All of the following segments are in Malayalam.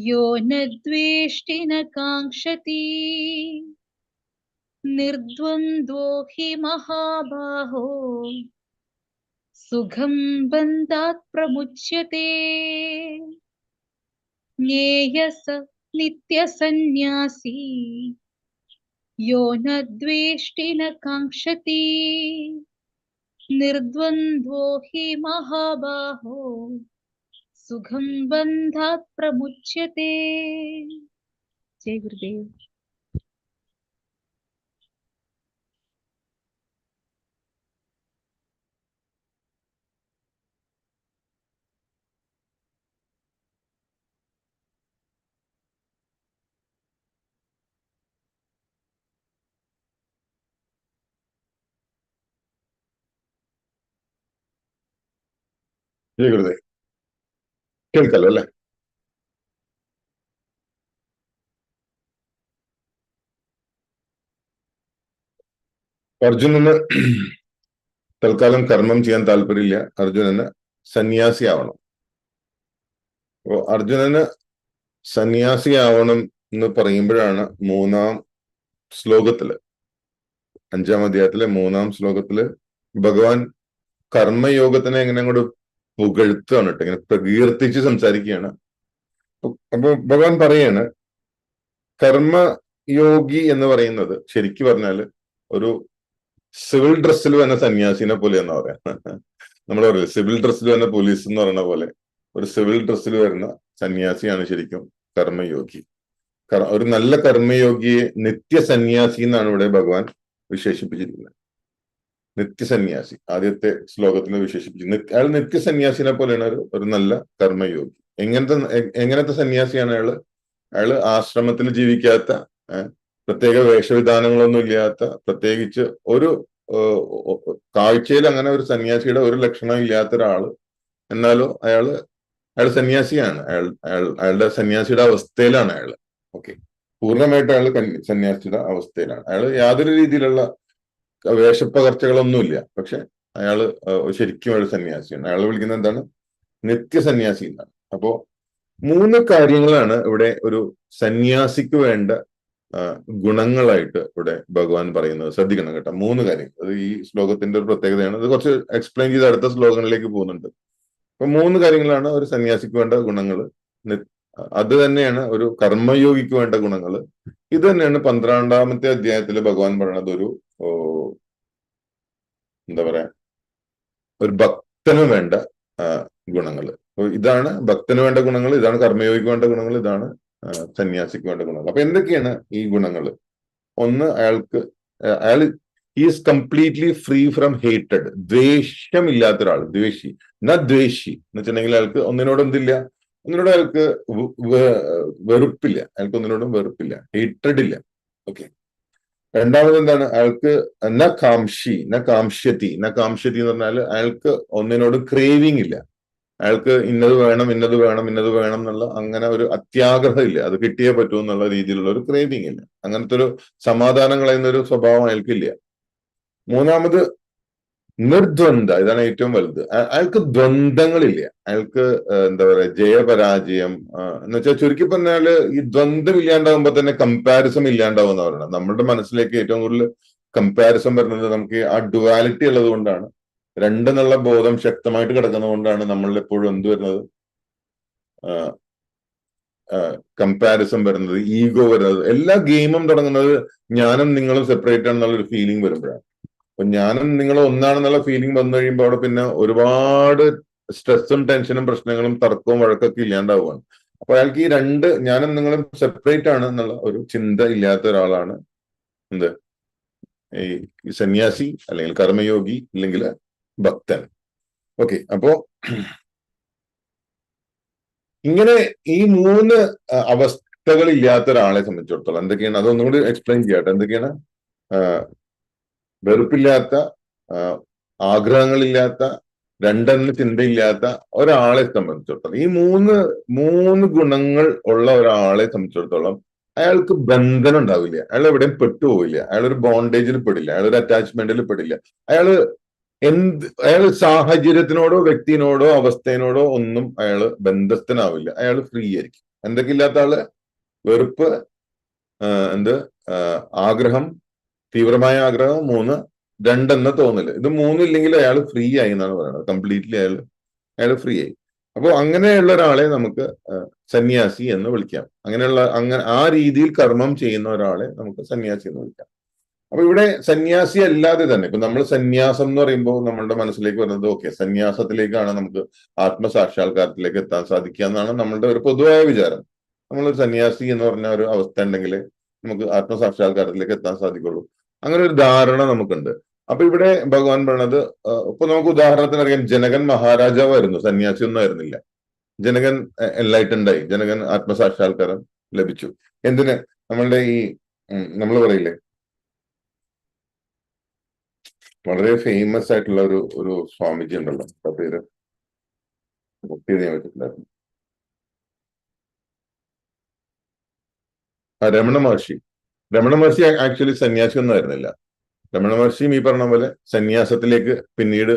यो न द्वेष्टि न काङ्क्षति। निर्द्वन्द्वो हि महाबाहो। सुखं बन्धात् प्रमुच्यते। ज्ञेयस नित्यसन्न्यासी। यो न द्वेष्टि न काङ्क्षति। निर्द्वन्द्वो हि महाबाहो। सुखम बंध प्रमुच्यते। जय गुरुदेव। जय गुरुदेव। കേൾക്കല്ലോ അല്ലെ? അർജുനന് തൽക്കാലം കർമ്മം ചെയ്യാൻ താല്പര്യമില്ല. അർജുനന് സന്യാസിയാവണം അപ്പോ അർജുനന് സന്യാസി ആവണം എന്ന് പറയുമ്പോഴാണ് മൂന്നാം ശ്ലോകത്തിൽ അഞ്ചാം അധ്യായത്തിലെ മൂന്നാം ശ്ലോകത്തിൽ ഭഗവാൻ കർമ്മയോഗത്തിനെ എങ്ങനെ അങ്ങോട്ട് പുകഴ്ത്തുകയാണ് കേട്ടോ ഇങ്ങനെ പ്രകീർത്തിച്ച് സംസാരിക്കുകയാണ്. അപ്പൊ ഭഗവാൻ പറയാണ് കർമ്മയോഗി എന്ന് പറയുന്നത് ശരിക്കു പറഞ്ഞാൽ ഒരു സിവിൽ ഡ്രസ്സിൽ വന്ന സന്യാസിനെ പോലെ എന്ന് പറയാം. നമ്മൾ പറയില്ല സിവിൽ ഡ്രസ്സിൽ വന്ന പോലീസ് എന്ന് പറയുന്ന പോലെ ഒരു സിവിൽ ഡ്രസ്സിൽ വരുന്ന സന്യാസിയാണ് ശരിക്കും കർമ്മയോഗി. ഒരു നല്ല കർമ്മയോഗിയെ നിത്യസന്യാസി എന്നാണ് ഇവിടെ ഭഗവാൻ വിശേഷിപ്പിച്ചിരിക്കുന്നത്. നിത്യസന്യാസി. ആദ്യത്തെ ശ്ലോകത്തിൽ വിശേഷിപ്പിച്ചു. അയാൾ നിത്യസന്യാസിനെ പോലെയാണ് ഒരു ഒരു നല്ല കർമ്മയോഗി. എങ്ങനത്തെ എങ്ങനത്തെ സന്യാസിയാണ് അയാൾ? അയാൾ ആശ്രമത്തിൽ ജീവിക്കാത്ത പ്രത്യേക വേഷവിധാനങ്ങളൊന്നും ഇല്ലാത്ത പ്രത്യേകിച്ച് ഒരു കാഴ്ചയിൽ അങ്ങനെ ഒരു സന്യാസിയുടെ ഒരു ലക്ഷണം ഇല്ലാത്ത ഒരാൾ. എന്നാലോ അയാൾ അയാൾ സന്യാസിയാണ്. അയാൾ അയാൾ അയാളുടെ സന്യാസിയുടെ അവസ്ഥയിലാണ് അയാൾ. ഓക്കെ. പൂർണമായിട്ട് അയാൾ സന്യാസിയുടെ അവസ്ഥയിലാണ്. അയാൾ യാതൊരു രീതിയിലുള്ള വേഷപ്പകർച്ചകളൊന്നുമില്ല. പക്ഷെ അയാൾ ശരിക്കും ഒരു സന്യാസിയാണ്. അയാൾ വിളിക്കുന്നത് എന്താണ്? നിത്യസന്യാസി എന്നാണ്. അപ്പോ മൂന്ന് കാര്യങ്ങളാണ് ഇവിടെ ഒരു സന്യാസിക്ക് വേണ്ട ഗുണങ്ങളായിട്ട് ഇവിടെ ഭഗവാൻ പറയുന്നത്. ശ്രദ്ധിക്കണം കേട്ടോ. മൂന്ന് കാര്യങ്ങൾ. അത് ഈ ശ്ലോകത്തിന്റെ ഒരു പ്രത്യേകതയാണ്. അത് കുറച്ച് എക്സ്പ്ലെയിൻ ചെയ്ത് അടുത്ത ശ്ലോകങ്ങളിലേക്ക് പോകുന്നുണ്ട്. അപ്പൊ മൂന്ന് കാര്യങ്ങളാണ് ഒരു സന്യാസിക്ക് വേണ്ട ഗുണങ്ങൾ അത് തന്നെയാണ് ഒരു കർമ്മയോഗിക്ക് വേണ്ട ഗുണങ്ങൾ ഇത് തന്നെയാണ് പന്ത്രണ്ടാമത്തെ അധ്യായത്തിൽ ഭഗവാൻ പറയുന്നത് ഒരു എന്താ പറയാ? ഒരു ഭക്തന് വേണ്ട ഗുണങ്ങൾ. ഇതാണ് ഭക്തന് വേണ്ട ഗുണങ്ങൾ ഇതാണ് കർമ്മയോഗിക്ക് വേണ്ട ഗുണങ്ങൾ ഇതാണ് സന്യാസിക്ക് വേണ്ട ഗുണങ്ങൾ. അപ്പൊ എന്തൊക്കെയാണ് ഈ ഗുണങ്ങൾ? ഒന്ന് അയാൾക്ക് അയാൾ is completely free from hated ദ്വേഷമില്ലാത്ത ഒരാൾ ദ്വേഷി ന ദ്വേഷി? എന്ന് വെച്ചിട്ടുണ്ടെങ്കിൽ അയാൾക്ക് ഒന്നിനോട് എന്തില്ല? ഒന്നിനോട് അയാൾക്ക് വെറുപ്പില്ല. അയാൾക്ക് ഒന്നിനോടും വെറുപ്പില്ല. ഹേറ്റഡ് ഇല്ല. ഓക്കെ രണ്ടാമത് എന്താണ് അയാൾക്ക് ന കാംഷി ന കാംഷ്യത്തി ന കാംഷ്യത്തി എന്ന് പറഞ്ഞാൽ അയാൾക്ക് ഒന്നിനോട് ക്രേവിങ് ഇല്ല. അയാൾക്ക് ഇന്നത് വേണം ഇന്നത് വേണം ഇന്നത് വേണം എന്നുള്ള അങ്ങനെ ഒരു അത്യാഗ്രഹം ഇല്ല. അത് കിട്ടിയേ പറ്റൂ എന്നുള്ള രീതിയിലുള്ള ഒരു ക്രേവിങ് ഇല്ല. അങ്ങനത്തെ ഒരു സമാധാനം കളയുന്ന ഒരു സ്വഭാവം അയാൾക്കില്ല. മൂന്നാമത് നിർദ്വന്ദ് ഇതാണ് ഏറ്റവും വലുത്. അയാൾക്ക് ദ്വന്ദ്ങ്ങളില്ല അയാൾക്ക് എന്താ പറയാ ജയപരാജയം എന്ന് വെച്ചാൽ ചുരുക്കി പറഞ്ഞാൽ ഈ ദ്വന്ദ്ം ഇല്ലാണ്ടാവുമ്പോ തന്നെ കമ്പാരിസൺ ഇല്ലാണ്ടാവും എന്ന് പറയുന്നത് നമ്മുടെ മനസ്സിലേക്ക് ഏറ്റവും കൂടുതൽ കമ്പാരിസൺ വരുന്നത് നമുക്ക് ആ ഡുവാലിറ്റി ഉള്ളത് കൊണ്ടാണ്. രണ്ടെന്നുള്ള ബോധം ശക്തമായിട്ട് കിടക്കുന്നത് കൊണ്ടാണ് നമ്മളിൽ എപ്പോഴും എന്ത് വരുന്നത്? കമ്പാരിസൺ വരുന്നത് ഈഗോ വരുന്നത്. എല്ലാ ഗെയിമും തുടങ്ങുന്നത് ഞാനും നിങ്ങളും സെപ്പറേറ്റ് ആണെന്നുള്ള ഒരു ഫീലിംഗ് വരുമ്പോഴാണ്. അപ്പൊ ഞാനും നിങ്ങൾ ഒന്നാണെന്നുള്ള ഫീലിംഗ് വന്നു കഴിയുമ്പോൾ അവിടെ പിന്നെ ഒരുപാട് സ്ട്രെസ്സും ടെൻഷനും പ്രശ്നങ്ങളും തർക്കവും വഴക്കൊക്കെ ഇല്ലാണ്ടാവുകയാണ് അപ്പൊ അയാൾക്ക് ഈ രണ്ട് ഞാനും നിങ്ങളും സെപ്പറേറ്റ് ആണ് എന്നുള്ള ഒരു ചിന്ത ഇല്ലാത്ത ഒരാളാണ്. എന്ത്? ഈ സന്യാസി അല്ലെങ്കിൽ കർമ്മയോഗി അല്ലെങ്കിൽ ഭക്തൻ. ഓക്കെ അപ്പോ ഇങ്ങനെ ഈ മൂന്ന് അവസ്ഥകൾ ഇല്ലാത്ത ഒരാളെ സംബന്ധിച്ചിടത്തോളം എന്തൊക്കെയാണ്? അതൊന്നും കൂടി എക്സ്പ്ലെയിൻ ചെയ്യട്ടെ. എന്തൊക്കെയാണ്? വെറുപ്പില്ലാത്ത ആഗ്രഹങ്ങളില്ലാത്ത രണ്ടെണ്ണ ചിന്തയില്ലാത്ത ഒരാളെ സംബന്ധിച്ചിടത്തോളം ഈ മൂന്ന് മൂന്ന് ഗുണങ്ങൾ ഉള്ള ഒരാളെ സംബന്ധിച്ചിടത്തോളം അയാൾക്ക് ബന്ധനം ഉണ്ടാവില്ല. അയാൾ എവിടെയും പെട്ടുപോവില്ല. അയാൾ ഒരു ബോണ്ടേജിൽ പെടില്ല. അയാൾ ഒരു അറ്റാച്ച്മെന്റിൽ പെടില്ല. അയാൾ എന്ത് അയാൾ സാഹചര്യത്തിനോടോ വ്യക്തിനോടോ അവസ്ഥയോടോ ഒന്നും അയാൾ ബന്ധസ്ഥനാവില്ല. അയാൾ ഫ്രീ ആയിരിക്കും. എന്തൊക്കെ ഇല്ലാത്ത ആൾ? വെറുപ്പ് എന്ത്? ആഗ്രഹം തീവ്രമായ ആഗ്രഹം മൂന്ന് രണ്ടെന്ന തോന്നൽ. ഇത് മൂന്നില്ലെങ്കിൽ അയാൾ ഫ്രീ ആയി എന്നാണ് പറയുന്നത്. കംപ്ലീറ്റ്ലി അയാൾ അയാൾ ഫ്രീ ആയി. അപ്പോൾ അങ്ങനെയുള്ള ഒരാളെ നമുക്ക് സന്യാസി എന്ന് വിളിക്കാം. അങ്ങനെയുള്ള അങ്ങനെ ആ രീതിയിൽ കർമ്മം ചെയ്യുന്ന ഒരാളെ നമുക്ക് സന്യാസി എന്ന് വിളിക്കാം. അപ്പൊ ഇവിടെ സന്യാസി അല്ലാതെ തന്നെ ഇപ്പൊ നമ്മൾ സന്യാസം എന്ന് പറയുമ്പോൾ നമ്മളുടെ മനസ്സിലേക്ക് വരുന്നത് ഓക്കെ സന്യാസത്തിലേക്കാണ് നമുക്ക് ആത്മസാക്ഷാത്കാരത്തിലേക്ക് എത്താൻ സാധിക്കുക എന്നാണ് നമ്മളുടെ ഒരു പൊതുവായ വിചാരം. നമ്മളൊരു സന്യാസി എന്ന് പറഞ്ഞ ഒരു അവസ്ഥ ഉണ്ടെങ്കിൽ നമുക്ക് ആത്മസാക്ഷാത്കാരത്തിലേക്ക് എത്താൻ സാധിക്കുള്ളൂ. അങ്ങനെ ഒരു ധാരണ നമുക്കുണ്ട്. അപ്പൊ ഇവിടെ ഭഗവാൻ പറയണത് ആ, ഇപ്പൊ നമുക്ക് ഉദാഹരണത്തിന് അറിയാം ജനകൻ മഹാരാജാവായിരുന്നു സന്യാസി ഒന്നും ആയിരുന്നില്ല. ജനകൻ എൻലൈറ്റൻഡായി ജനകൻ ആത്മസാക്ഷാത്കാരം ലഭിച്ചു. എന്തിന്? നമ്മളുടെ ഈ നമ്മൾ പറയില്ലേ? വളരെ ഫേമസ് ആയിട്ടുള്ള ഒരു ഒരു സ്വാമിജി ഉണ്ടല്ലോ. ആ പേര് ആ രമണ മഹർഷി. രമണ മഹർഷി ആക്ച്വലി സന്യാസി ഒന്നും ആയിരുന്നില്ല. രമണ മഹർഷിയും ഈ പറഞ്ഞ പോലെ സന്യാസത്തിലേക്ക് പിന്നീട്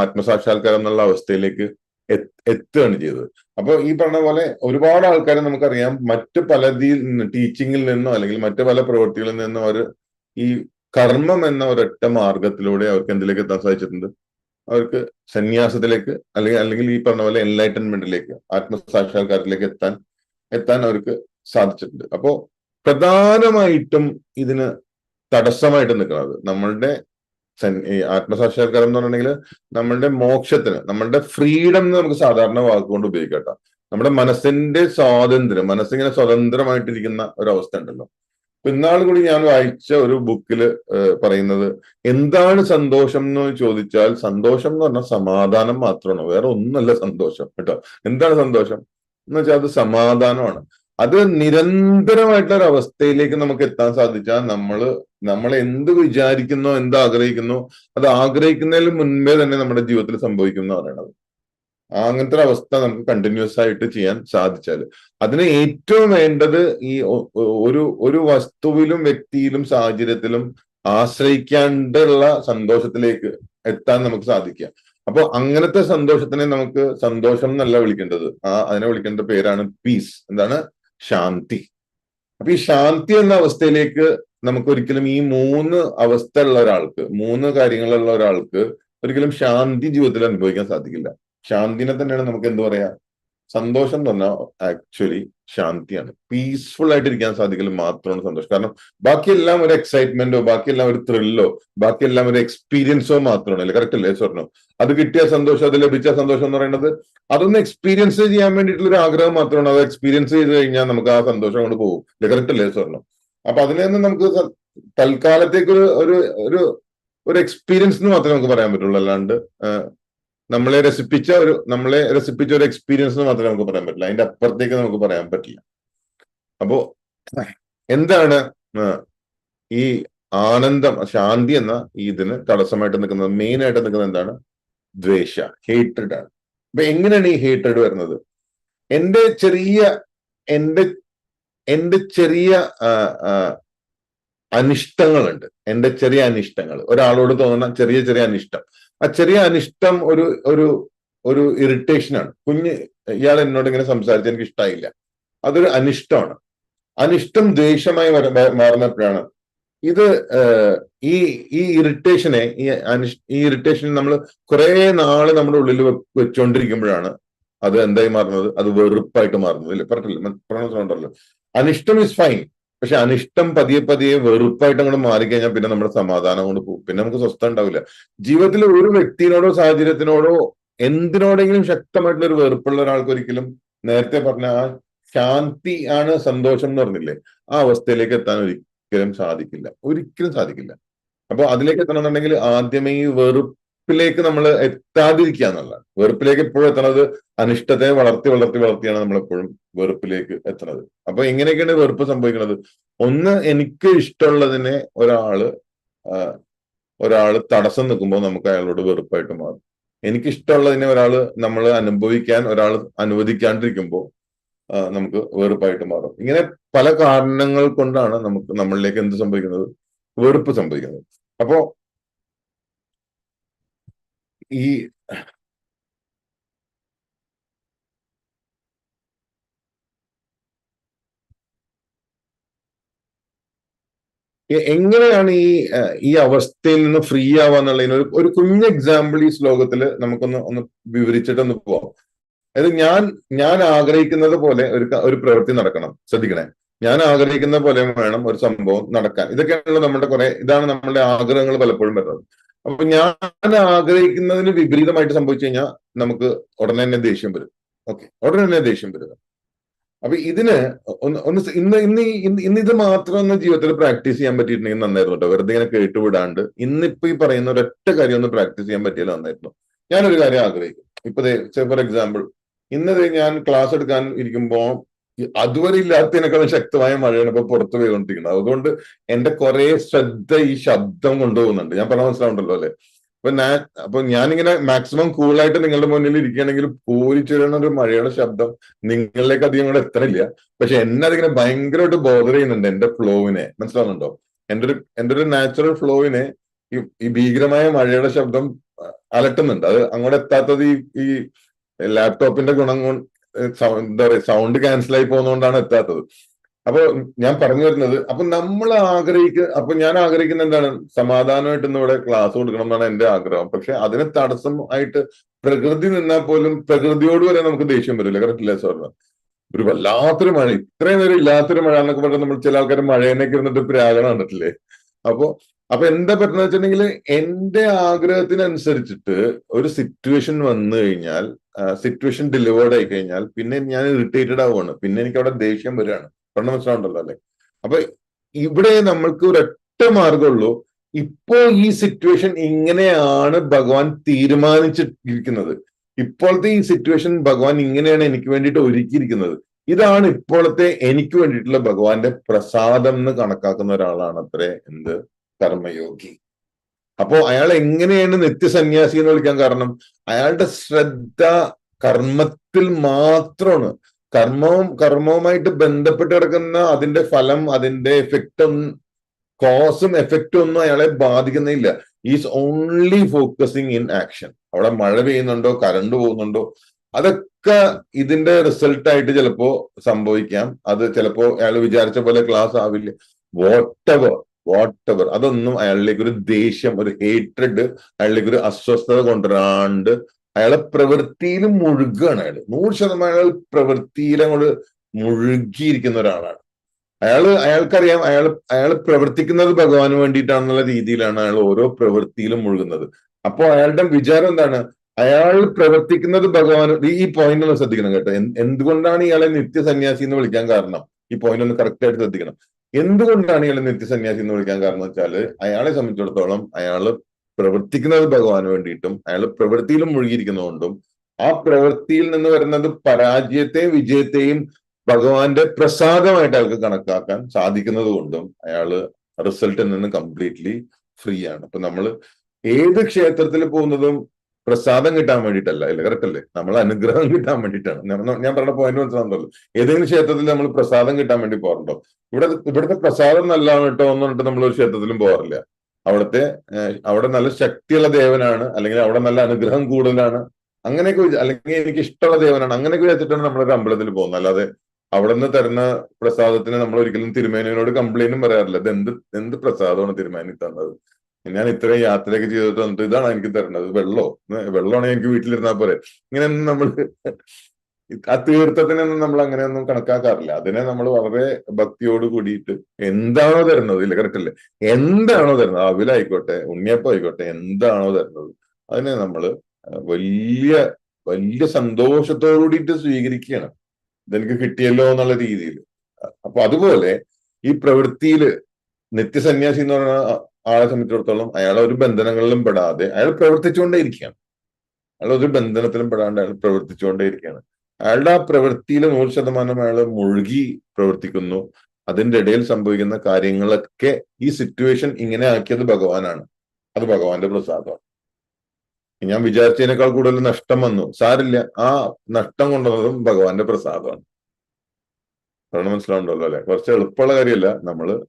ആത്മസാക്ഷാത്കാരം എന്നുള്ള അവസ്ഥയിലേക്ക് എത്ത് എത്തുകയാണ് ചെയ്തത്. അപ്പൊ ഈ പറഞ്ഞ പോലെ ഒരുപാട് ആൾക്കാരെ നമുക്കറിയാം. മറ്റു പലതിൽ നിന്ന് ടീച്ചിങ്ങിൽ നിന്നോ അല്ലെങ്കിൽ മറ്റു പല പ്രവൃത്തികളിൽ നിന്നോ അവർ ഈ കർമ്മം എന്ന ഒരൊറ്റ മാർഗത്തിലൂടെ അവർക്ക് എന്തിലേക്ക് എത്താൻ സാധിച്ചിട്ടുണ്ട്? അവർക്ക് സന്യാസത്തിലേക്ക് അല്ലെങ്കിൽ അല്ലെങ്കിൽ ഈ പറഞ്ഞ പോലെ എൻലൈറ്റൻമെന്റിലേക്ക് ആത്മസാക്ഷാത്കാരത്തിലേക്ക് എത്താൻ എത്താൻ അവർക്ക് സാധിച്ചിട്ടുണ്ട്. അപ്പോ പ്രധാനമായിട്ടും ഇതിന് തടസ്സമായിട്ട് നിൽക്കുന്നത് നമ്മളുടെ ആത്മസാക്ഷാത്കാരം എന്ന് പറഞ്ഞിട്ടുണ്ടെങ്കിൽ നമ്മളുടെ മോക്ഷത്തിന് നമ്മളുടെ ഫ്രീഡം എന്ന് നമുക്ക് സാധാരണ വാക്കുകൊണ്ട് ഉപയോഗിക്കട്ടെ കേട്ടോ. നമ്മുടെ മനസ്സിന്റെ സ്വാതന്ത്ര്യം മനസ്സിങ്ങനെ സ്വതന്ത്രമായിട്ടിരിക്കുന്ന ഒരു അവസ്ഥ ഉണ്ടല്ലോ. അപ്പൊ ഇന്നാൾ കൂടി ഞാൻ വായിച്ച ഒരു ബുക്കിൽ പറയുന്നത് എന്താണ് സന്തോഷം എന്ന് ചോദിച്ചാൽ സന്തോഷം എന്ന് പറഞ്ഞാൽ സമാധാനം മാത്രമാണ്. വേറെ ഒന്നല്ല സന്തോഷം കേട്ടോ. എന്താണ് സന്തോഷം? എന്ന് വെച്ചാൽ അത് സമാധാനമാണ്. അത് നിരന്തരമായിട്ടുള്ള ഒരു അവസ്ഥയിലേക്ക് നമുക്ക് എത്താൻ സാധിച്ചാൽ നമ്മൾ നമ്മൾ എന്ത് വിചാരിക്കുന്നു എന്ത് ആഗ്രഹിക്കുന്നു അത് ആഗ്രഹിക്കുന്നതിന് മുൻപേ തന്നെ നമ്മുടെ ജീവിതത്തിൽ സംഭവിക്കും എന്ന് പറയണത് അങ്ങനത്തെ ഒരു അവസ്ഥ നമുക്ക് കണ്ടിന്യൂസ് ആയിട്ട് ചെയ്യാൻ സാധിച്ചാൽ. അതിന് ഏറ്റവും വേണ്ടത് ഈ ഒരു ഒരു വസ്തുവിലും വ്യക്തിയിലും സാഹചര്യത്തിലും ആശ്രയിക്കാണ്ടുള്ള സന്തോഷത്തിലേക്ക് എത്താൻ നമുക്ക് സാധിക്കുക. അപ്പൊ അങ്ങനത്തെ സന്തോഷത്തിനെ നമുക്ക് സന്തോഷം എന്നല്ല വിളിക്കേണ്ടത്. ആ അതിനെ വിളിക്കേണ്ട പേരാണ് പീസ് എന്താണ്? ശാന്തി. അപ്പൊ ഈ ശാന്തി എന്ന അവസ്ഥയിലേക്ക് നമുക്ക് ഒരിക്കലും ഈ മൂന്ന് അവസ്ഥ ഉള്ള ഒരാൾക്ക് മൂന്ന് കാര്യങ്ങളുള്ള ഒരാൾക്ക് ഒരിക്കലും ശാന്തി ജീവിതത്തിൽ അനുഭവിക്കാൻ സാധിക്കില്ല. ശാന്തിനെ തന്നെയാണ് നമുക്ക് എന്ത് പറയാ? സന്തോഷം എന്ന് പറഞ്ഞാൽ ആക്ച്വലി ശാന്തിയാണ്. പീസ്ഫുൾ ആയിട്ട് ഇരിക്കാൻ സാധിക്കൽ മാത്രമാണ് സന്തോഷം. കാരണം ബാക്കിയെല്ലാം ഒരു എക്സൈറ്റ്മെന്റോ ബാക്കിയെല്ലാം ഒരു ത്രില്ലോ ബാക്കിയെല്ലാം ഒരു എക്സ്പീരിയൻസോ മാത്രമാണ് അല്ലേ കറക്റ്റ് അല്ലേ സ്വർണോ അത് കിട്ടിയ സന്തോഷം അത് ലഭിച്ച സന്തോഷം എന്ന് പറയുന്നത് അതൊന്ന് എക്സ്പീരിയൻസ് ചെയ്യാൻ വേണ്ടിയിട്ടുള്ള ഒരു ആഗ്രഹം മാത്രമാണ്. അത് എക്സ്പീരിയൻസ് ചെയ്ത് കഴിഞ്ഞാൽ നമുക്ക് ആ സന്തോഷം കൊണ്ട് പോകും. അല്ലേ കറക്റ്റ് അല്ലേ സ്വർണം അപ്പൊ അതിൽ നിന്ന് നമുക്ക് തൽക്കാലത്തേക്ക് ഒരു ഒരു ഒരു എക്സ്പീരിയൻസ് എന്ന് മാത്രമേ നമുക്ക് പറയാൻ പറ്റുള്ളൂ. അല്ലാണ്ട് നമ്മളെ രസിപ്പിച്ച ഒരു നമ്മളെ രസിപ്പിച്ച ഒരു എക്സ്പീരിയൻസ് എന്ന് മാത്രമേ നമുക്ക് പറയാൻ പറ്റില്ല. അതിന്റെ അപ്പുറത്തേക്ക് നമുക്ക് പറയാൻ പറ്റില്ല. അപ്പോ എന്താണ് ഈ ആനന്ദം ശാന്തി എന്ന ഈ ഇതിന് തടസ്സമായിട്ട് നിൽക്കുന്നത് മെയിൻ ആയിട്ട് നിൽക്കുന്നത് എന്താണ്? ദ്വേഷ ഹേറ്റഡ് ആണ്. അപ്പൊ എങ്ങനെയാണ് ഈ ഹേറ്റഡ് വരുന്നത്? എന്റെ ചെറിയ എന്റെ എന്റെ ചെറിയ അനിഷ്ടങ്ങളുണ്ട്. എന്റെ ചെറിയ അനിഷ്ടങ്ങൾ. ഒരാളോട് തോന്നുന്ന ചെറിയ ചെറിയ അനിഷ്ടം. ആ ചെറിയ അനിഷ്ടം ഒരു ഒരു ഒരു ഇറിറ്റേഷനാണ് കുഞ്ഞ് ഇയാൾ എന്നോട് ഇങ്ങനെ സംസാരിച്ച് എനിക്ക് ഇഷ്ടമായില്ല അതൊരു അനിഷ്ടമാണ്. അനിഷ്ടം ദേഷ്യമായി മാറുന്നപ്പോഴാണ്. ഇത് ഈ ഈ ഇറിറ്റേഷനെ ഈ അനിഷ് ഈ ഇറിറ്റേഷൻ നമ്മൾ കുറെ നാൾ നമ്മുടെ ഉള്ളിൽ വെച്ചുകൊണ്ടിരിക്കുമ്പോഴാണ് അത് എന്തായി മാറുന്നത്? അത് വെറുപ്പായിട്ട് മാറുന്നത് അല്ലേ പറഞ്ഞില്ല പറഞ്ഞിട്ടുണ്ടല്ലോ. അനിഷ്ടം ഇസ് ഫൈൻ പക്ഷെ അനിഷ്ടം പതിയെ പതിയെ വെറുപ്പായിട്ട് അങ്ങോട്ട് മാറിക്കഴിഞ്ഞാൽ പിന്നെ നമ്മുടെ സമാധാനം കൊണ്ട് പോകും. പിന്നെ നമുക്ക് സ്വസ്ഥം ഉണ്ടാവില്ല. ജീവിതത്തിൽ ഒരു വ്യക്തിനോടോ സാഹചര്യത്തിനോടോ എന്തിനോടെങ്കിലും ശക്തമായിട്ടുള്ള ഒരു വെറുപ്പുള്ള ഒരാൾക്ക് ഒരിക്കലും നേരത്തെ പറഞ്ഞ ആ ശാന്തി ആണ് സന്തോഷം എന്ന് പറഞ്ഞില്ലേ? ആ അവസ്ഥയിലേക്ക് എത്താൻ ഒരിക്കലും സാധിക്കില്ല. ഒരിക്കലും സാധിക്കില്ല. അപ്പൊ അതിലേക്ക് എത്തണമെന്നുണ്ടെങ്കിൽ ആദ്യമേ ഈ വെറുപ്പിലേക്ക് നമ്മൾ എത്താതിരിക്കുക എന്നുള്ളതാണ്. വെറുപ്പിലേക്ക് എപ്പോഴും എത്തണത് അനിഷ്ടത്തെ വളർത്തി വളർത്തി വളർത്തിയാണ് നമ്മൾ എപ്പോഴും വെറുപ്പിലേക്ക് എത്തണത്. അപ്പൊ എങ്ങനെയൊക്കെയാണ് വെറുപ്പ് സംഭവിക്കുന്നത്. ഒന്ന് എനിക്ക് ഇഷ്ടമുള്ളതിനെ ഒരാൾ ഒരാൾ തടസ്സം നിൽക്കുമ്പോൾ നമുക്ക് അയാളോട് വെറുപ്പായിട്ട് മാറും. എനിക്ക് ഇഷ്ടമുള്ളതിനെ ഒരാൾ നമ്മൾ അനുഭവിക്കാൻ ഒരാൾ അനുവദിക്കാണ്ടിരിക്കുമ്പോൾ നമുക്ക് വെറുപ്പായിട്ട് മാറും. ഇങ്ങനെ പല കാരണങ്ങൾ കൊണ്ടാണ് നമുക്ക് നമ്മളിലേക്ക് എന്ത് സംഭവിക്കുന്നത്? വെറുപ്പ് സംഭവിക്കുന്നത്. അപ്പോ ഈ എങ്ങനെയാണ് ഈ ഈ അവസ്ഥയിൽ നിന്ന് ഫ്രീ ആവാന്നുള്ളതിന് ഒരു ഒരു കുഞ്ഞ് എക്സാമ്പിൾ ഈ ശ്ലോകത്തിൽ നമുക്കൊന്ന് ഒന്ന് വിവരിച്ചിട്ടൊന്ന് പോവാം. അതായത് ഞാൻ ഞാൻ ആഗ്രഹിക്കുന്നത് പോലെ ഒരു ഒരു പ്രവൃത്തി നടക്കണം. ശ്രദ്ധിക്കണേ. ഞാൻ ആഗ്രഹിക്കുന്ന പോലെ വേണം ഒരു സംഭവം നടക്കാൻ. ഇതൊക്കെയാണല്ലോ നമ്മുടെ കുറെ ഇതാണ് നമ്മുടെ ആഗ്രഹങ്ങൾ പലപ്പോഴും വരുന്നത്. അപ്പൊ ഞാൻ ആഗ്രഹിക്കുന്നതിന് വിപരീതമായിട്ട് സംഭവിച്ചു കഴിഞ്ഞാൽ നമുക്ക് ഉടനെ തന്നെ ദേഷ്യം വരും. ഓക്കെ. ഉടനെ തന്നെ ദേഷ്യം വരും. അപ്പൊ ഇതിന് ഒന്ന് ഒന്ന് ഇന്ന് ഇന്ന് ഇന്ന് ഇത് മാത്രം ഒന്ന് ജീവിതത്തിൽ പ്രാക്ടീസ് ചെയ്യാൻ പറ്റിയിട്ടുണ്ടെങ്കിൽ നന്നായിരുന്നു കേട്ടോ. വെറുതെ ഇങ്ങനെ കേട്ടുവിടാണ്ട് ഇന്നിപ്പോ ഈ പറയുന്ന ഒരൊറ്റ കാര്യം ഒന്ന് പ്രാക്ടീസ് ചെയ്യാൻ പറ്റിയാൽ നന്നായിരുന്നു. ഞാനൊരു കാര്യം ആഗ്രഹിക്കും. ഇപ്പൊ ഫോർ എക്സാമ്പിൾ. ഇന്നത് ഞാൻ ക്ലാസ് എടുക്കാൻ ഇരിക്കുമ്പോ ഈ അതുവരെ ഇല്ലാത്തതിനേക്കാളും ശക്തമായ മഴയാണ് ഇപ്പൊ പുറത്തു പോയിക്കൊണ്ടിരിക്കുന്നത് അതുകൊണ്ട് എന്റെ കുറെ ശ്രദ്ധ ഈ ശബ്ദം കൊണ്ടുപോകുന്നുണ്ട്. ഞാൻ പറഞ്ഞ മനസ്സിലാവുണ്ടല്ലോ അല്ലെ? അപ്പൊ ഞാൻ അപ്പൊ ഞാനിങ്ങനെ മാക്സിമം കൂളായിട്ട് നിങ്ങളുടെ മുന്നിൽ ഇരിക്കുകയാണെങ്കിൽ പൂരിച്ചിരുന്ന ഒരു മഴയുടെ ശബ്ദം നിങ്ങളിലേക്ക് അധികം കൂടെ എത്തണില്ല. പക്ഷെ എന്നെ അതിങ്ങനെ ഭയങ്കരമായിട്ട് ബോധർ ചെയ്യുന്നുണ്ട് എന്റെ ഫ്ലോവിനെ മനസ്സിലാവുന്നുണ്ടോ? എന്റെ ഒരു എന്റെ ഒരു നാച്ചുറൽ ഫ്ലോവിനെ ഈ ഭീകരമായ മഴയുടെ ശബ്ദം അലട്ടുന്നുണ്ട്. അത് അങ്ങോട്ട് എത്താത്തത് ഈ ഈ ലാപ്ടോപ്പിന്റെ ഗുണം എന്താ പറയുക സൗണ്ട് ക്യാൻസൽ ആയി പോകുന്നതുകൊണ്ടാണ് എത്താത്തത്. അപ്പൊ ഞാൻ പറഞ്ഞു വരുന്നത് അപ്പൊ നമ്മൾ ആഗ്രഹിക്ക അപ്പൊ ഞാൻ ആഗ്രഹിക്കുന്ന എന്താണ് സമാധാനമായിട്ട് ഇന്ന് ഇവിടെ ക്ലാസ് കൊടുക്കണം എന്നാണ് എന്റെ ആഗ്രഹം. പക്ഷെ അതിന് തടസ്സം ആയിട്ട് പ്രകൃതി നിന്നാൽ പോലും പ്രകൃതിയോട് വരെ നമുക്ക് ദേഷ്യം വരില്ല. കറക്റ്റ് ഇല്ല സാറിന് ഒരു വല്ലാത്തൊരു മഴ ഇത്രയും നേരം ഇല്ലാത്തൊരു മഴ എന്നൊക്കെ പറഞ്ഞാൽ നമ്മൾ ചില ആൾക്കാർ മഴേനൊക്കെ ഇരുന്നിട്ട് പ്രാഗണം കണ്ടിട്ടില്ലേ? അപ്പൊ അപ്പൊ എന്താ പറ്റുന്ന വെച്ചിട്ടുണ്ടെങ്കിൽ എന്റെ ആഗ്രഹത്തിനനുസരിച്ചിട്ട് ഒരു സിറ്റുവേഷൻ വന്നു കഴിഞ്ഞാൽ സിറ്റുവേഷൻ ഡെലിവേർഡ് ആയി കഴിഞ്ഞാൽ പിന്നെ ഞാൻ ഇറിറ്റേറ്റഡ് ആവുകയാണ് പിന്നെ എനിക്ക് അവിടെ ദേഷ്യം വരികയാണ്. പറഞ്ഞ മനസ്സിലാവുണ്ടല്ലോ അല്ലെ? അപ്പൊ ഇവിടെ നമ്മൾക്ക് ഒരൊറ്റ മാർഗമുള്ളൂ ഇപ്പോൾ ഈ സിറ്റുവേഷൻ ഇങ്ങനെയാണ് ഭഗവാൻ തീരുമാനിച്ചിരിക്കുന്നത്. ഇപ്പോഴത്തെ ഈ സിറ്റുവേഷൻ ഭഗവാൻ ഇങ്ങനെയാണ് എനിക്ക് വേണ്ടിയിട്ട് ഒരുക്കിയിരിക്കുന്നത്. ഇതാണ് ഇപ്പോഴത്തെ എനിക്ക് വേണ്ടിയിട്ടുള്ള ഭഗവാന്റെ പ്രസാദം എന്ന് കണക്കാക്കുന്ന ഒരാളാണ് അത്രേ. എന്ത്? കർമ്മയോഗി. അപ്പോ അയാൾ എങ്ങനെയാണ് നിത്യസന്യാസി എന്ന് വിളിക്കാൻ കാരണം അയാളുടെ ശ്രദ്ധ കർമ്മത്തിൽ മാത്രമാണ്. കർമ്മവും കർമ്മവുമായിട്ട് ബന്ധപ്പെട്ട് കിടക്കുന്ന അതിന്റെ ഫലം അതിന്റെ എഫക്റ്റും കോസും എഫക്റ്റും ഒന്നും അയാളെ ബാധിക്കുന്നില്ല. Is only focusing in action അവിടെ മഴ പെയ്യുന്നുണ്ടോ കരണ്ട് പോകുന്നുണ്ടോ അതൊക്കെ ഇതിന്റെ റിസൾട്ട് ആയിട്ട് ചിലപ്പോ സംഭവിക്കാം. അത് ചിലപ്പോ അയാൾ വിചാരിച്ച പോലെ ക്ലാസ് ആവില്ല. വാട്ട് എവർ വാട്ട് എവർ അതൊന്നും അയാളിലേക്ക് ഒരു ദേഷ്യം ഒരു ഹേറ്റഡ് അയാളിലേക്ക് ഒരു അസ്വസ്ഥത കൊണ്ടുവരാണ്ട് അയാളെ പ്രവൃത്തിയിൽ മുഴുകുകയാണ് അയാൾ നൂറ് ശതമാനം അയാൾ പ്രവൃത്തിയിൽ അങ്ങോട്ട് മുഴുകിയിരിക്കുന്ന ഒരാളാണ്. അയാൾ അയാൾക്കറിയാം അയാൾ അയാൾ പ്രവർത്തിക്കുന്നത് ഭഗവാന് വേണ്ടിയിട്ടാണെന്നുള്ള രീതിയിലാണ് അയാൾ ഓരോ പ്രവൃത്തിയിലും മുഴുകുന്നത്. അപ്പോൾ അയാളുടെ വിചാരം എന്താണ്? അയാൾ പ്രവർത്തിക്കുന്നത് ഭഗവാൻ ഈ പോയിന്റ് ഒന്ന് ശ്രദ്ധിക്കണം കേട്ടോ. എന്ത് എന്തുകൊണ്ടാണ് ഇയാളെ നിത്യസന്യാസി എന്ന് വിളിക്കാൻ കാരണം? ഈ പോയിന്റ് ഒന്ന് കറക്റ്റ് ആയിട്ട് ശ്രദ്ധിക്കണം. എന്തുകൊണ്ടാണ് ഇയാൾ നിത്യസന്യാസി എന്ന് വിളിക്കാൻ കാരണം വെച്ചാൽ അയാളെ സംബന്ധിച്ചിടത്തോളം അയാൾ പ്രവർത്തിക്കുന്നത് ഭഗവാന് വേണ്ടിയിട്ടും അയാൾ പ്രവൃത്തിയിലും മുഴുകിയിരിക്കുന്നതുകൊണ്ടും ആ പ്രവൃത്തിയിൽ നിന്ന് വരുന്നത് പരാജയത്തെയും വിജയത്തെയും ഭഗവാന്റെ പ്രസാദമായിട്ട് അയാൾക്ക് കണക്കാക്കാൻ സാധിക്കുന്നത് കൊണ്ടും അയാൾ റിസൾട്ടിൽ നിന്ന് കംപ്ലീറ്റ്ലി ഫ്രീ ആണ്. അപ്പൊ നമ്മൾ ഏത് ക്ഷേത്രത്തിൽ പോകുന്നതും പ്രസാദം കിട്ടാൻ വേണ്ടിയിട്ടല്ല അല്ലേ? കറക്റ്റ് അല്ലേ? നമ്മൾ അനുഗ്രഹം കിട്ടാൻ വേണ്ടിയിട്ടാണ്. ഞാൻ- പറഞ്ഞ പോയിന്റ് മനസ്സിലാകുന്നല്ലോ ഏതെങ്കിലും ക്ഷേത്രത്തിൽ നമ്മൾ പ്രസാദം കിട്ടാൻ വേണ്ടി പോകാറുണ്ടോ? ഇവിടെ ഇവിടുത്തെ പ്രസാദം നല്ലതാണ് കേട്ടോ എന്ന് പറഞ്ഞിട്ട് നമ്മൾ ഒരു ക്ഷേത്രത്തിലും പോകാറില്ല. അവിടുത്തെ അവിടെ നല്ല ശക്തിയുള്ള ദേവനാണ് അല്ലെങ്കിൽ അവിടെ നല്ല അനുഗ്രഹം കൂടുതലാണ് അങ്ങനെയൊക്കെ അല്ലെങ്കിൽ എനിക്ക് ഇഷ്ടമുള്ള ദേവനാണ് അങ്ങനെയൊക്കെ വിചാരിച്ചിട്ടാണ് നമ്മളൊരു അമ്പലത്തിൽ പോകുന്നത്. അല്ലാതെ അവിടെ നിന്ന് തരുന്ന പ്രസാദത്തിന് നമ്മൾ ഒരിക്കലും തിരുമേനോട് കംപ്ലൈന്റും പറയാറില്ല. ഇത് എന്ത് എന്ത് പ്രസാദമാണ് തിരുമേനി തന്നത്? ഞാൻ ഇത്രയും യാത്രയൊക്കെ ചെയ്തിട്ട് വന്നിട്ട് ഇതാണ് എനിക്ക് തരേണ്ടത്. വെള്ളോ? വെള്ളമാണെങ്കിൽ എനിക്ക് വീട്ടിലിരുന്നാൽ പോരെ. ഇങ്ങനെ നമ്മൾ ആ തീർത്ഥത്തിനൊന്നും നമ്മൾ അങ്ങനെയൊന്നും കണക്കാക്കാറില്ല. അതിനെ നമ്മൾ വളരെ ഭക്തിയോട് കൂടിയിട്ട് എന്താണോ തരുന്നത് ഇല്ല കറക്റ്റ് അല്ലേ? എന്താണോ തരുന്നത്? അവിലായിക്കോട്ടെ ഉണ്ണിയപ്പം ആയിക്കോട്ടെ എന്താണോ തരുന്നത്? അതിനെ നമ്മൾ വലിയ വലിയ സന്തോഷത്തോടു കൂടിയിട്ട് സ്വീകരിക്കുകയാണ്. ഇതെനിക്ക് കിട്ടിയല്ലോ എന്നുള്ള രീതിയിൽ അപ്പൊ അതുപോലെ ഈ പ്രവൃത്തിയിൽ നിത്യസന്യാസി എന്ന് ആ- ആളെ സംബന്ധിച്ചിടത്തോളം അയാൾ ഒരു ബന്ധനങ്ങളിലും പെടാതെ അയാൾ പ്രവർത്തിച്ചുകൊണ്ടേ ഇരിക്കുകയാണ് അയാൾ ഒരു ബന്ധനത്തിലും പെടാണ്ട് അയാൾ പ്രവർത്തിച്ചുകൊണ്ടേ ഇരിക്കുകയാണ് അയാളുടെ ആ പ്രവൃത്തിയിൽ നൂറ് ശതമാനം അയാൾ മുഴുകി പ്രവർത്തിക്കുന്നു. അതിന്റെ ഇടയിൽ സംഭവിക്കുന്ന കാര്യങ്ങളൊക്കെ ഈ സിറ്റുവേഷൻ ഇങ്ങനെ ആക്കിയത് ഭഗവാനാണ്. അത് ഭഗവാന്റെ പ്രസാദമാണ്. ഞാൻ വിചാരിച്ചതിനേക്കാൾ കൂടുതൽ നഷ്ടം വന്നു. സാരില്ല. ആ നഷ്ടം കൊണ്ടുവന്നതും ഭഗവാന്റെ പ്രസാദമാണ്. കാരണം മനസ്സിലാവുണ്ടല്ലോ അല്ലെ? കുറച്ച് എളുപ്പമുള്ള കാര്യമല്ല. നമ്മൾ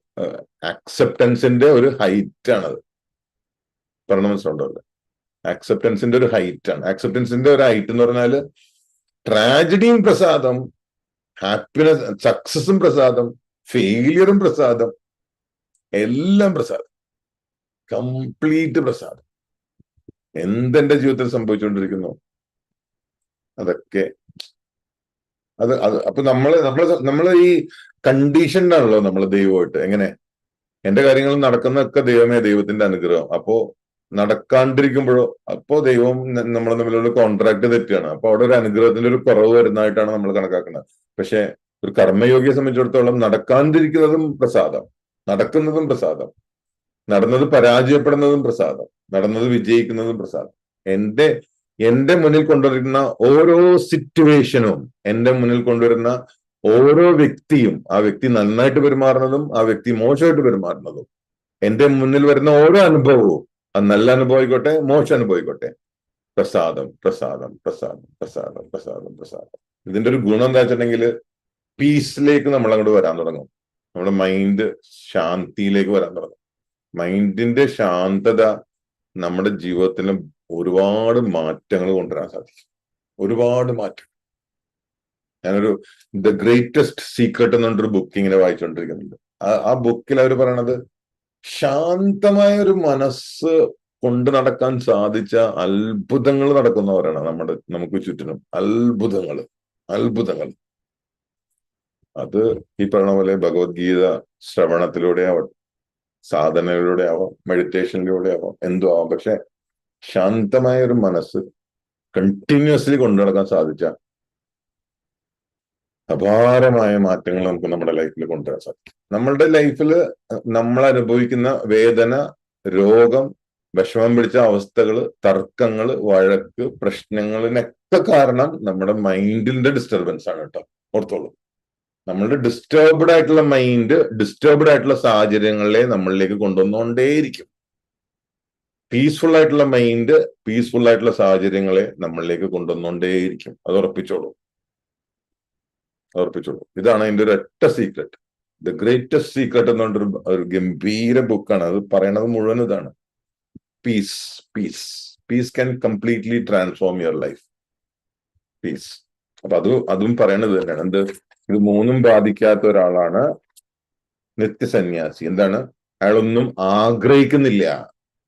അക്സെപ്റ്റൻസിന്റെ ഒരു ഹൈറ്റ് ആണത്. പറഞ്ഞ മനസ്സിലുണ്ടല്ലോ അക്സെപ്റ്റൻസിന്റെ ഒരു ഹൈറ്റ് ആണ്. അക്സെപ്റ്റൻസിന്റെ ഒരു ഹൈറ്റ് എന്ന് പറഞ്ഞാൽ ട്രാജഡിയും പ്രസാദം ഹാപ്പിനെസ് സക്സസും പ്രസാദം ഫെയിലിയറും പ്രസാദം എല്ലാം പ്രസാദം. കംപ്ലീറ്റ് പ്രസാദം. എന്തെന്റെ ജീവിതത്തിൽ സംഭവിച്ചുകൊണ്ടിരിക്കുന്നു? അതൊക്കെ അത് അത് അപ്പൊ നമ്മൾ നമ്മൾ നമ്മൾ ഈ കണ്ടീഷൻഡ് ആണല്ലോ നമ്മൾ ദൈവമായിട്ട്. എങ്ങനെ? എന്റെ കാര്യങ്ങൾ നടക്കുന്നൊക്കെ ദൈവമേ ദൈവത്തിന്റെ അനുഗ്രഹം. അപ്പോ നടക്കാണ്ടിരിക്കുമ്പോഴോ അപ്പോ ദൈവം നമ്മൾ തമ്മിലുള്ള കോൺട്രാക്ട് തെറ്റാണ്. അപ്പൊ അവിടെ ഒരു അനുഗ്രഹത്തിന്റെ ഒരു കുറവ് വരുന്നതായിട്ടാണ് നമ്മൾ കണക്കാക്കുന്നത്. പക്ഷെ ഒരു കർമ്മയോഗിയെ സംബന്ധിച്ചിടത്തോളം നടക്കാണ്ടിരിക്കുന്നതും പ്രസാദം. നടക്കുന്നതും പ്രസാദം. നടന്നത് പരാജയപ്പെടുന്നതും പ്രസാദം. നടന്നത് വിജയിക്കുന്നതും പ്രസാദം. എന്റെ എന്റെ മുന്നിൽ കൊണ്ടുവരുന്ന ഓരോ സിറ്റുവേഷനും എന്റെ മുന്നിൽ കൊണ്ടുവരുന്ന ഓരോ വ്യക്തിയും ആ വ്യക്തി നന്നായിട്ട് പെരുമാറുന്നതും ആ വ്യക്തി മോശമായിട്ട് പെരുമാറുന്നതും എന്റെ മുന്നിൽ വരുന്ന ഓരോ അനുഭവവും അത് നല്ല അനുഭവം ആയിക്കോട്ടെ മോശം അനുഭവം ആയിക്കോട്ടെ. പ്രസാദം പ്രസാദം പ്രസാദം പ്രസാദം പ്രസാദം പ്രസാദം. ഇതിന്റെ ഒരു ഗുണം എന്താ വെച്ചിട്ടുണ്ടെങ്കിൽ പീസിലേക്ക് നമ്മൾ അങ്ങോട്ട് വരാൻ തുടങ്ങും. നമ്മുടെ മൈൻഡ് ശാന്തിയിലേക്ക് വരാൻ തുടങ്ങും. മൈൻഡിന്റെ ശാന്തത നമ്മുടെ ജീവിതത്തിൽ ഒരുപാട് മാറ്റങ്ങൾ കൊണ്ടുവരാൻ സാധിക്കും. ഒരുപാട് മാറ്റം ഞാനൊരു ദ ഗ്രേറ്റസ്റ്റ് സീക്രട്ട് എന്ന് പറഞ്ഞൊരു ബുക്ക് ഇങ്ങനെ വായിച്ചുകൊണ്ടിരിക്കുന്നുണ്ട് ആ ബുക്കിൽ അവർ പറയണത് ശാന്തമായ ഒരു മനസ്സ് കൊണ്ട് നടക്കാൻ സാധിച്ച അത്ഭുതങ്ങൾ നടക്കുന്നവരാണ് നമ്മുടെ നമുക്ക് ചുറ്റിനും. അത്ഭുതങ്ങൾ അത്ഭുതങ്ങൾ. അത് ഈ പറഞ്ഞ പോലെ ഭഗവത്ഗീത ശ്രവണത്തിലൂടെ ആവാം സാധനയിലൂടെ ആവാം മെഡിറ്റേഷനിലൂടെ ആവാം എന്തോ ആവാം. പക്ഷെ ശാന്തമായ ഒരു മനസ്സ് കണ്ടിന്യൂസ്ലി കൊണ്ടു നടക്കാൻ സാധിച്ച അപാരമായ മാറ്റങ്ങൾ നമുക്ക് നമ്മുടെ ലൈഫിൽ കൊണ്ടുവരാൻ സാധിക്കും. നമ്മളുടെ ലൈഫിൽ നമ്മൾ അനുഭവിക്കുന്ന വേദന രോഗം വിഷമം പിടിച്ച അവസ്ഥകൾ തർക്കങ്ങൾ വഴക്ക് പ്രശ്നങ്ങളിനൊക്കെ കാരണം നമ്മുടെ മൈൻഡിന്റെ ഡിസ്റ്റർബൻസ് ആണ് കേട്ടോ. ഓർത്തോളൂ. നമ്മളുടെ ഡിസ്റ്റർബ്ഡ് ആയിട്ടുള്ള മൈൻഡ് ഡിസ്റ്റർബ്ഡ് ആയിട്ടുള്ള സാഹചര്യങ്ങളെ നമ്മളിലേക്ക് കൊണ്ടുവന്നുകൊണ്ടേയിരിക്കും. പീസ്ഫുൾ ആയിട്ടുള്ള മൈൻഡ് പീസ്ഫുൾ ആയിട്ടുള്ള സാഹചര്യങ്ങളെ നമ്മളിലേക്ക് കൊണ്ടുവന്നുകൊണ്ടേയിരിക്കും അത് ഉറപ്പിച്ചോളൂ. ഉറപ്പിച്ചോളൂ. ഇതാണ് അതിന്റെ ഒരു ഒറ്റ സീക്രട്ട് ദ ഗ്രേറ്റസ്റ്റ് സീക്രട്ട് എന്ന് പറഞ്ഞൊരു ഒരു ഗംഭീര ബുക്കാണ് അത് പറയണത് മുഴുവൻ ഇതാണ്. Peace peace peace can completely transform your life peace അപ്പൊ അത് അതും പറയണത് തന്നെയാണ്. എന്ത്? ഇത് മൂന്നും ബാധിക്കാത്ത ഒരാളാണ് നിത്യസന്യാസി. എന്താണ്? അയാളൊന്നും ആഗ്രഹിക്കുന്നില്ല.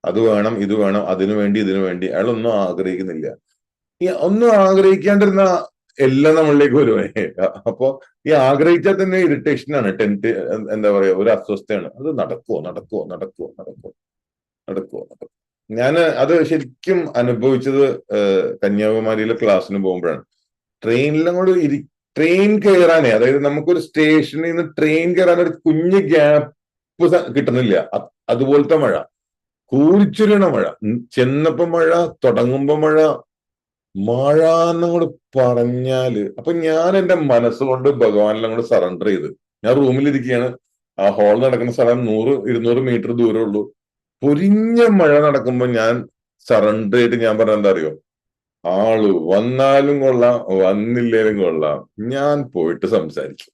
അത് വേണം ഇത് വേണം അതിനു വേണ്ടി ഇതിനു വേണ്ടി. അയാളൊന്നും ആഗ്രഹിക്കുന്നില്ല. ഈ ഒന്നും ആഗ്രഹിക്കാണ്ടിരുന്ന എല്ലാം നമ്മളിലേക്ക് വരുവേ. അപ്പോ ഈ ആഗ്രഹിച്ചാൽ തന്നെ ഇറിറ്റേഷൻ ആണ് ടെന്റ് എന്താ പറയാ ഒരു അസ്വസ്ഥയാണ്. അത് നടക്കുവോ നടക്കുവോ നടക്കുവോ നടക്കുവോ നടക്കുവോ നടക്കുവോ. ഞാൻ അത് ശരിക്കും അനുഭവിച്ചത് കന്യാകുമാരിയിലെ ക്ലാസ്സിന് പോകുമ്പോഴാണ്. ട്രെയിനിലങ്ങോട്ട് ഇരി ട്രെയിൻ കയറാനേ അതായത് നമുക്കൊരു സ്റ്റേഷനിൽ നിന്ന് ട്രെയിൻ കയറാൻ ഒരു കുഞ്ഞ് ഗ്യാപ്പ് കിട്ടുന്നില്ല. അതുപോലത്തെ മഴ. കൂരിച്ചൊരിയണ മഴ. ചെന്നപ്പോ മഴ തുടങ്ങുമ്പോ മഴ. മഴ എന്നങ്ങോട് പറഞ്ഞാൽ അപ്പൊ ഞാൻ എന്റെ മനസ്സുകൊണ്ട് ഭഗവാനിൽ അങ്ങോട്ട് സറണ്ടർ ചെയ്ത്. ഞാൻ റൂമിലിരിക്കുകയാണ് ആ ഹോൾ നടക്കുന്ന സ്ഥലം നൂറ് ഇരുന്നൂറ് മീറ്റർ ദൂരമേ ഉള്ളൂ. പൊരിഞ്ഞ മഴ നടക്കുമ്പോ ഞാൻ സറണ്ടർ ചെയ്തിട്ട് ഞാൻ പറഞ്ഞ എന്താ അറിയോ? ആൾ വന്നാലും കൊള്ളാം വന്നില്ലേലും കൊള്ളാം. ഞാൻ പോയിട്ട് സംസാരിക്കും.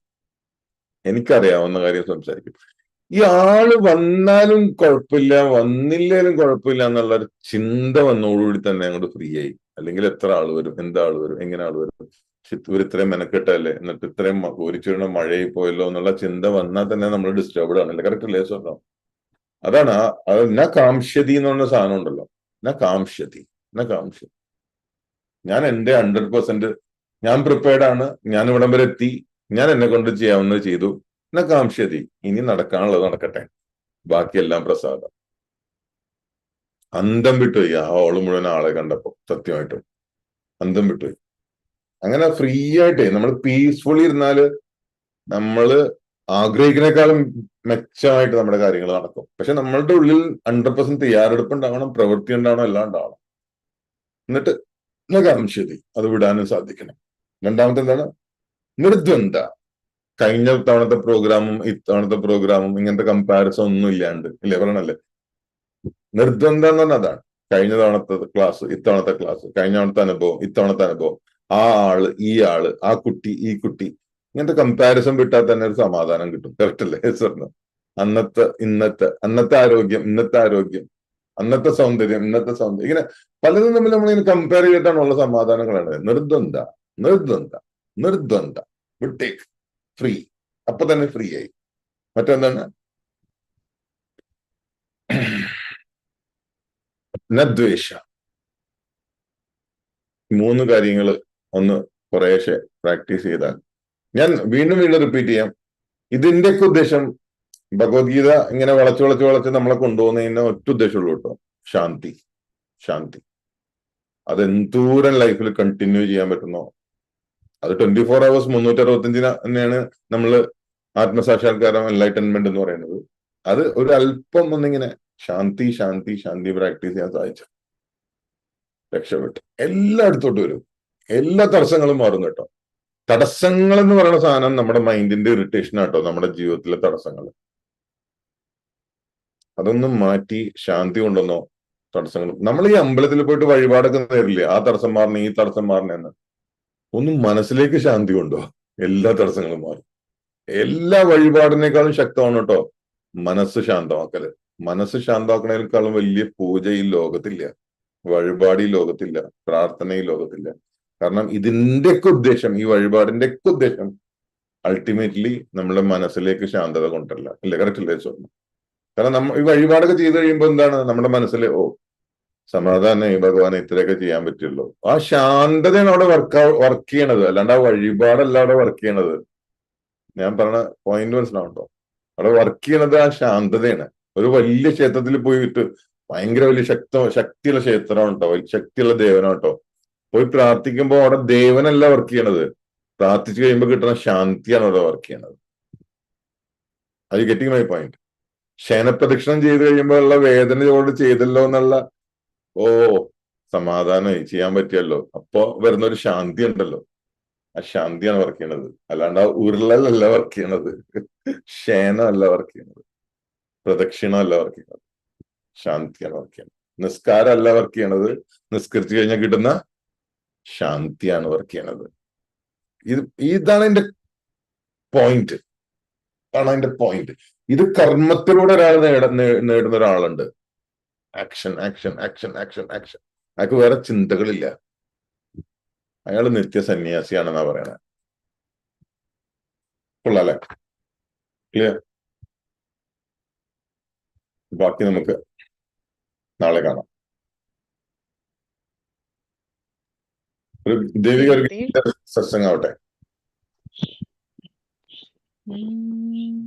എനിക്കറിയാവുന്ന കാര്യം സംസാരിക്കും. ഈ ആൾ വന്നാലും കുഴപ്പമില്ല വന്നില്ലേലും കുഴപ്പമില്ല എന്നുള്ള ഒരു ചിന്ത വന്നോടുകൂടി തന്നെ അങ്ങോട്ട് ഫ്രീ ആയി. അല്ലെങ്കിൽ എത്ര ആൾ വരും എന്താ ആൾ വരും എങ്ങനെ ആൾ വരും ഇവർ ഇത്രയും മെനക്കെട്ടല്ലേ എന്നിട്ട് ഇത്രയും ഒരിച്ചിരുന്ന മഴയിൽ പോയല്ലോ എന്നുള്ള ചിന്ത വന്നാൽ തന്നെ നമ്മൾ ഡിസ്റ്റർബ്ഡ് ആണല്ലേ? കറക്റ്റ് അല്ലേ സ്വർണം അതാണ് അത് ന കാംഷ്യതി എന്ന് പറഞ്ഞ സാധനം ഉണ്ടല്ലോ. ന കാംഷ്യതി? ന കാംഷ്യതി ഞാൻ എന്റെ ഹൺഡ്രഡ് പെർസെന്റ് ഞാൻ പ്രിപ്പയർഡ് ആണ്. ഞാൻ ഇവിടം വരെ എത്തി. ഞാൻ എന്നെ കൊണ്ട് ചെയ്യാവുന്നത് ചെയ്തു. ന കാംഷ്യതി? ഇനി നടക്കാനുള്ളത് നടക്കട്ടെ. ബാക്കിയെല്ലാം പ്രസാദം. അന്തം വിട്ടുപോയി ആ ഹോൾ മുഴുവൻ ആളെ കണ്ടപ്പോ സത്യമായിട്ടും. അന്തം വിട്ടുപോയി അങ്ങനെ ഫ്രീ ആയിട്ടേ നമ്മൾ പീസ്ഫുള്ളി ഇരുന്നാൽ നമ്മൾ ആഗ്രഹിക്കുന്നേക്കാളും മെച്ചമായിട്ട് നമ്മുടെ കാര്യങ്ങൾ നടക്കും. പക്ഷെ നമ്മളുടെ ഉള്ളിൽ ഹൺഡ്രഡ് പെർസെന്റ് തയ്യാറെടുപ്പ് ഉണ്ടാവണം പ്രവൃത്തി ഉണ്ടാവണം എല്ലാം ഉണ്ടാവണം. എന്നിട്ട് നകാംശതി അത് വിടാനും സാധിക്കണം. രണ്ടാമത്തെ എന്താണ് നിർദ്വന്ദ. കഴിഞ്ഞ തവണത്തെ പ്രോഗ്രാമും ഇത്തവണത്തെ പ്രോഗ്രാമും ഇങ്ങനത്തെ കമ്പാരിസൺ ഒന്നും ഇല്ലാണ്ട്. ഇല്ലേ? പറയണല്ലേ? നിർദ്വന്ദം എന്ന് പറഞ്ഞാൽ അതാണ്. കഴിഞ്ഞ തവണത്തെ ക്ലാസ് ഇത്തവണത്തെ ക്ലാസ് കഴിഞ്ഞ തവണത്തെ അനുഭവം ഇത്തവണത്തെ അനുഭവം. ആ ആൾ ഈ ആൾ ആ കുട്ടി ഈ കുട്ടി. ഇങ്ങനത്തെ കമ്പാരിസൺ വിട്ടാൽ തന്നെ ഒരു സമാധാനം കിട്ടും. കറക്റ്റ് അല്ലേ? സ്വർണം അന്നത്തെ ഇന്നത്തെ അന്നത്തെ ആരോഗ്യം ഇന്നത്തെ ആരോഗ്യം അന്നത്തെ സൗന്ദര്യം ഇന്നത്തെ സൗന്ദര്യം. ഇങ്ങനെ പലതും തമ്മിൽ നമ്മളിങ്ങനെ കമ്പയർ ചെയ്തിട്ടാണ് ഉള്ള സമാധാനങ്ങളാണ്. നിർദ്വന്ദ നിർദ്വന്ദ നിർദ്വന്ദ വിട്ടേക്ക് ഫ്രീ അപ്പൊ തന്നെ ഫ്രീ ആയി. മറ്റൊന്നാണ് നദ്വേഷ. മൂന്ന് കാര്യങ്ങൾ ഒന്ന് കുറേശ്ശെ പ്രാക്ടീസ് ചെയ്താൽ. ഞാൻ വീണ്ടും വീണ്ടും റിപ്പീറ്റ് ചെയ്യാം. ഇതിന്റെയൊക്കെ ഉദ്ദേശം ഭഗവത്ഗീത ഇങ്ങനെ വളച്ച് വളച്ച് വളച്ച് നമ്മളെ കൊണ്ടുപോകുന്നതിന് ഒറ്റ ഉദ്ദേശമുള്ളൂ കേട്ടോ. ശാന്തി. ശാന്തി. അതെന്തൂരം ലൈഫിൽ കണ്ടിന്യൂ ചെയ്യാൻ പറ്റുന്നോ? അത് ട്വന്റി ഫോർ അവേഴ്സ് മുന്നൂറ്റി അറുപത്തഞ്ചിന് തന്നെയാണ് നമ്മൾ ആത്മസാക്ഷാത്കാരം എൻലൈറ്റൻമെന്റ് എന്ന് പറയുന്നത്. അത് ഒരു അല്പം ഒന്നിങ്ങനെ ശാന്തി ശാന്തി ശാന്തി പ്രാക്ടീസ് ചെയ്യാൻ സാധിച്ചു. രക്ഷപ്പെട്ടു. എല്ലായിടത്തോട്ട് വരും. എല്ലാ തടസ്സങ്ങളും മാറും കേട്ടോ. തടസ്സങ്ങൾ എന്ന് പറയുന്ന സാധനം നമ്മുടെ മൈൻഡിന്റെ ഇറിറ്റേഷൻ ആട്ടോ നമ്മുടെ ജീവിതത്തിലെ തടസ്സങ്ങൾ. അതൊന്നും മാറ്റി ശാന്തി കൊണ്ടുവന്നോ തടസ്സങ്ങൾ. നമ്മൾ ഈ അമ്പലത്തിൽ പോയിട്ട് വഴിപാടൊക്കെ നേരില്ലേ? ആ തടസ്സം മാറണേ ഈ തടസ്സം മാറണേന്ന്. ഒന്ന് മനസ്സിലേക്ക് ശാന്തി കൊണ്ടോ? എല്ലാ തടസ്സങ്ങളും മാറും. എല്ലാ വഴിപാടിനേക്കാളും ശക്തമാണ് കേട്ടോ മനസ്സ് ശാന്തമാക്കൽ. മനസ്സ് ശാന്തമാക്കണേക്കാളും വലിയ പൂജ ഈ ലോകത്തില്ല. വഴിപാട് ഈ ലോകത്തില്ല. പ്രാർത്ഥന ഈ ലോകത്തില്ല. കാരണം ഇതിന്റെയൊക്കെ ഉദ്ദേശം ഈ വഴിപാടിന്റെ ഒക്കെ ഉദ്ദേശം അൾട്ടിമേറ്റ്ലി നമ്മുടെ മനസ്സിലേക്ക് ശാന്തത കൊണ്ടല്ല. അല്ലേ? കറക്റ്റ് അല്ലേ സ്വർണം കാരണം നമ്മ ഈ വഴിപാടൊക്കെ ചെയ്ത് കഴിയുമ്പോൾ എന്താണ്? നമ്മുടെ മനസ്സിലെ ഓ സമാധാനം ഭഗവാൻ ഇത്രയൊക്കെ ചെയ്യാൻ പറ്റുള്ളൂ. ആ ശാന്തതയാണ് അവിടെ വർക്ക് വർക്ക് ചെയ്യണത്. അല്ലാണ്ട് ആ വഴിപാടല്ല അവിടെ വർക്ക് ചെയ്യണത്. ഞാൻ പറഞ്ഞ പോയിന്റ് മനസ്സിലാവുണ്ടോ അവിടെ വർക്ക് ചെയ്യണത് ആ ശാന്തതയാണ്. ഒരു വലിയ ക്ഷേത്രത്തിൽ പോയിട്ട് ഭയങ്കര വലിയ ശക്ത ശക്തിയുള്ള ക്ഷേത്രം കേട്ടോ വലിയ ശക്തിയുള്ള ദേവനാട്ടോ പോയി പ്രാർത്ഥിക്കുമ്പോൾ അവിടെ ദേവനല്ല വർക്ക് ചെയ്യണത്. പ്രാർത്ഥിച്ചു കഴിയുമ്പോൾ കിട്ടുന്ന ശാന്തിയാണ് അവിടെ വർക്ക് ചെയ്യണത്. അത് ഗെറ്റിംഗ് മൈ പോയിന്റ് ശയനപ്രദക്ഷിണം ചെയ്ത് കഴിയുമ്പോൾ ഉള്ള വേദനയോട് ചെയ്തല്ലോ എന്നുള്ള ഓ സമാധാനം ചെയ്യാൻ പറ്റിയല്ലോ. അപ്പോ വരുന്ന ഒരു ശാന്തി ഉണ്ടല്ലോ. ആ ശാന്തിയാണ് വർക്ക് ചെയ്യണത്. അല്ലാണ്ട് ആ ഉരുളലല്ല വർക്ക് ചെയ്യണത്. ശയനമല്ല വർക്ക് ചെയ്യണത്. പ്രദക്ഷിണമല്ല വർക്ക് ചെയ്യണത്. ശാന്തിയാണ് വർക്ക് ചെയ്യണത്. നിസ്കാരമല്ല വർക്ക് ചെയ്യണത്. നിസ്കരിച്ചു കഴിഞ്ഞാൽ കിട്ടുന്ന ശാന്തിയാണ് വർക്ക് ചെയ്യണത്. ഇത് ഇതാണ് എന്റെ പോയിന്റ് ആണ് അതിന്റെ പോയിന്റ് ഇത് കർമ്മത്തിലൂടെ ഒരാൾ നേട നേടുന്ന ഒരാളുണ്ട്. Action action action action action അയാൾക്ക് വേറെ ചിന്തകളില്ല. അയാൾ നിത്യ സന്യാസിയാണെന്നാ പറയണത് കൊള്ളാല്ലേ? ക്ലിയർ ബാക്കി നമുക്ക് നാളെ കാണാം. ഒരു ദേവിക ഒരു ഗുരുദേവ് സത്സംഗാവട്ടെ ഉം.